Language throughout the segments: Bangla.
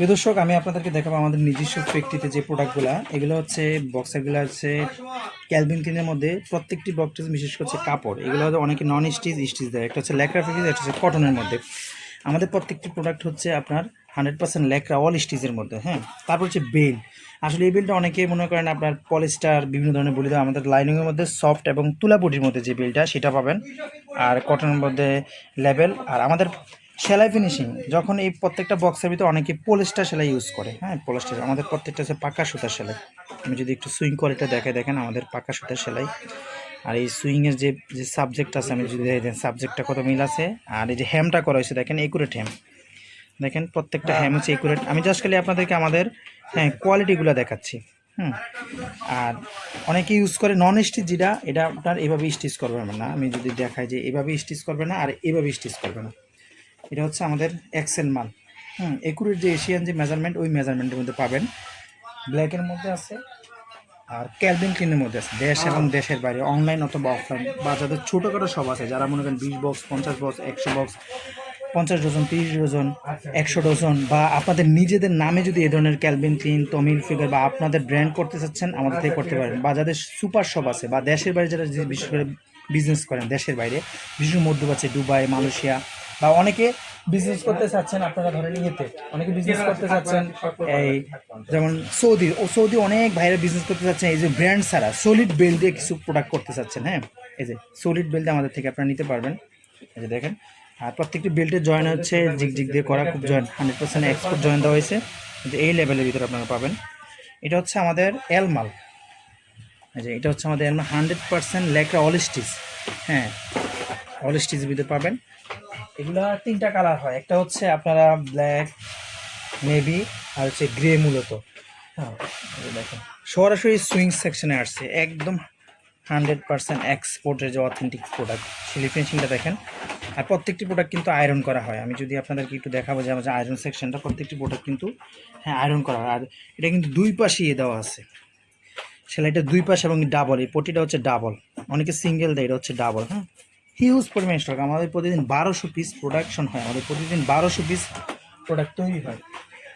প্রিয় দর্শক, আমি আপনাদেরকে দেখাবো আমাদের নিজস্ব ফ্যাক্টরিতে যে প্রোডাক্টগুলো এগুলো হচ্ছে বক্সারগুলো আছে ক্যালভিন ক্লিনের মধ্যে প্রত্যেকটি বক্স বিশেষ করছে কাপড়, এগুলো হচ্ছে অনেকে নন স্টিচ স্টিচ দেয়। একটা হচ্ছে ল্যাকড়া ফেব্রিক একটা হচ্ছে কটনের মধ্যে। আমাদের প্রত্যেকটি প্রোডাক্ট হচ্ছে আপনার হান্ড্রেড পার্সেন্ট ল্যাকড়া অল স্টিচের মধ্যে হ্যাঁ? তারপর হচ্ছে বেল আসলে এই বেলটা অনেকে মনে করেন আপনার পলিস্টার বিভিন্ন ধরনের বলি দেয় আমাদের লাইনিংয়ের মধ্যে সফট এবং তুলা বডির মধ্যে যে বেলটা সেটা পাবেন। আর কটনের মধ্যে লেবেল আর আমাদের সেলাই ফিনিশিং যখন এই প্রত্যেকটা বক্সের ভিতরে অনেকে পলিস্টার সেলাই ইউজ করে হ্যাঁ? পলিস্টার আমাদের প্রত্যেকটা হচ্ছে পাকা সুতার সেলাই। আমি যদি একটু সুইং কোয়ালিটি দেখে দেখেন আমাদের পাকা সুতার সেলাই। আর এই সুইংয়ের যে যে সাবজেক্ট আছে, আমি যদি দেখেন সাবজেক্টটা কত মিল আছে? আর এই যে হ্যামটা করা হয়েছে, দেখেন একুরেট হ্যাম দেখেন প্রত্যেকটা হ্যাম হচ্ছে একুরেট আমি জাস্ট খালি আপনাদেরকে আমাদের হ্যাঁ কোয়ালিটিগুলো দেখাচ্ছি, হুম? আর অনেকে ইউজ করে নন স্টিচ যেটা, এটা আপনার এভাবে স্টিচ করবে না। আমি যদি দেখাই যে এভাবে স্টিচ করবে না, আর এভাবে স্টিচ করবে না। এটা হচ্ছে আমাদের এক্সেল মাল। হুম একুরেট যে এশিয়ান যে মেজারমেন্ট ওই মেজারমেন্টের মধ্যে পাবেন। ব্ল্যাকের মধ্যে আছে আর ক্যালভিন ক্লিনের মধ্যে আছে। দেশ এবং দেশের বাইরে অনলাইন অথবা অফলাইন বা যাদের ছোটোখাটো সব আছে যারা মনে করেন বিশ বক্স পঞ্চাশ বক্স একশো বক্স পঞ্চাশ ডজন তিরিশ ডজন একশো ডজন বা আপনাদের নিজেদের নামে যদি এ ধরনের ক্যালভিন ক্লিন তমিল ফিগার বা আপনাদের ব্র্যান্ড করতে চাচ্ছেন আমাদের থেকে করতে পারেন। বা যাদের সুপার শপ আছে বা দেশের বাইরে যারা বিশেষ করে বিজনেস করেন দেশের বাইরে বিশেষ মধ্যপ্রাচ্যে দুবাই মালয়েশিয়া বা অনেকে বিজনেস করতে চাচ্ছেন আপনারা ধরেন ইয়েতে, অনেকে বিজনেস করতে চাচ্ছেন এই যেমন সৌদি, ও সৌদি অনেক ভাইরা বিজনেস করতে চাচ্ছেন, এই যে ব্র্যান্ড ছাড়া সলিড বেল দিয়ে কিছু প্রোডাক্ট করতে চাচ্ছেন হ্যাঁ? এই যে সলিড বেলটা আমাদের থেকে আপনারা নিতে পারবেন। এই যে দেখেন, আর প্রত্যেকটি বেল্টের জয়েন হচ্ছে, জিগ জিগ দিয়ে করা, খুব join hundred percent export join দেওয়া হয়েছে। যে এই লেভেলের ভিতরে আপনারা পাবেন। এটা হচ্ছে আমাদের এল মাল এই যে এটা হচ্ছে আমাদের এল মাল হান্ড্রেড পার্সেন্ট লেকরা অল হ্যাঁ অল স্টিচ ভিতরে পাবেন। এগুলা তিনটা কালার হয়। একটা হচ্ছে আপনারা ব্ল্যাক নেভি আর হচ্ছে গ্রে মূলত। হ্যাঁ দেখেন। সরাসরি সুইং সেকশনে আসছে। একদম হান্ড্রেড পার্সেন্ট এক্সপোর্টের যে অথেন্টিক প্রোডাক্ট সিলি ফিনিশিংটা দেখেন। আর প্রত্যেকটি প্রোডাক্ট কিন্তু আয়রন করা হয়। আমি যদি আপনাদেরকে একটু দেখাবো যে আমার যে আয়রন সেকশনটা প্রত্যেকটি প্রোডাক্ট কিন্তু হ্যাঁ আয়রন করা। হয় আর এটা কিন্তু দুই পাশে ইয়ে দেওয়া আছে। সেলাইটা দুই পাশে এবং ডাবল এই পটিটা হচ্ছে ডাবল অনেকে সিঙ্গেল দেয়, এটা হচ্ছে ডাবল হ্যাঁ হিউজ পরিমাণ স্টক আমাদের প্রতিদিন বারোশো পিস প্রোডাকশন হয়। আমাদের প্রতিদিন বারোশো পিস প্রোডাক্ট তৈরি হয়।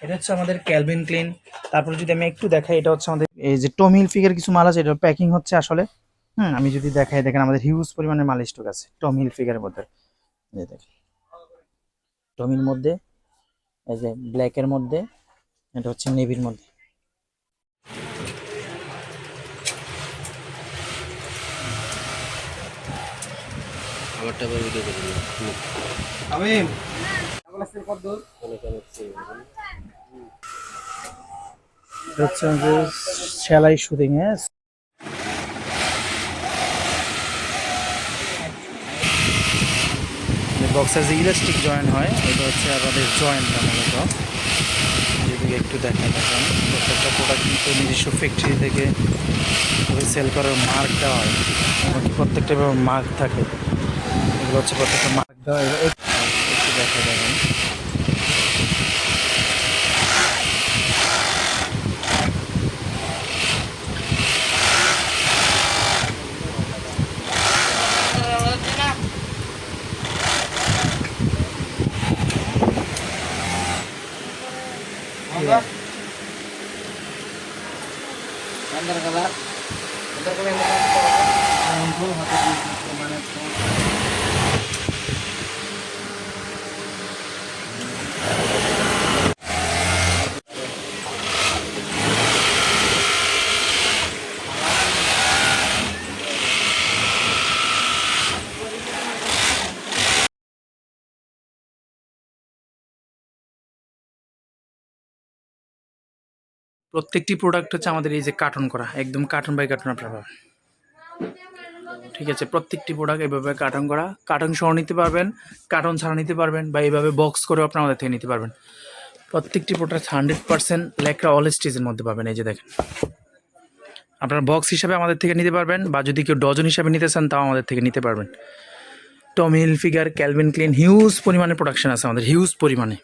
এটা হচ্ছে আমাদের ক্যালভিন ক্লিন তারপরে যদি আমি একটু দেখাই, এটা হচ্ছে আমাদের এই যে টমিল ফিগার কিছু মাল আছে এটা প্যাকিং হচ্ছে আসলে। হুম, আমি যদি দেখাই, দেখেন আমাদের হিউজ পরিমাণে মাল স্টক আছে টমিল ফিগারের মধ্যে। দেখেন। টমির মধ্যে, এই যে ব্ল্যাকের মধ্যে, এটা হচ্ছে নেভির মধ্যে। আবার ভিডিও করে দিলাম। আমি হচ্ছে সেলাই শুটিং এ। বক্সের যে ইলাস্টিক জয়েন হয় এটা হচ্ছে আমাদের জয়েন্টটা মূলত যদি একটু দেখা দেখেন। প্রত্যেকটা প্রোডাক্ট কিন্তু নিজস্ব ফ্যাক্টরি থেকে সেল করার মার্ক দেওয়া হয়। প্রত্যেকটা মার্ক থাকে। buat seperti sama eh, eh, Ya. Bentar kelar. Bentar kelar. প্রত্যেকটি প্রোডাক্ট হচ্ছে আমাদের এই যে কার্টন করা, একদম কার্টন বাই কার্টন আপনারা। পাবেন ঠিক আছে, প্রত্যেকটি প্রোডাক্ট এভাবে কার্টন করা। কার্টন সহ নিতে পারবেন কার্টন ছাড়া নিতে পারবেন বা এইভাবে বক্স করেও আপনারা আমাদের থেকে নিতে পারবেন। প্রত্যেকটি product hundred percent lycra all স্টেজের মধ্যে পাবেন, এই যে দেখেন। আপনারা বক্স হিসাবে আমাদের থেকে নিতে পারবেন বা যদি কেউ ডজন হিসাবে নিতে চান, তাও আমাদের থেকে নিতে পারবেন। Tommy Hilfiger Calvin Klein huge পরিমাণে প্রোডাকশন আছে আমাদের হিউজ পরিমাণে।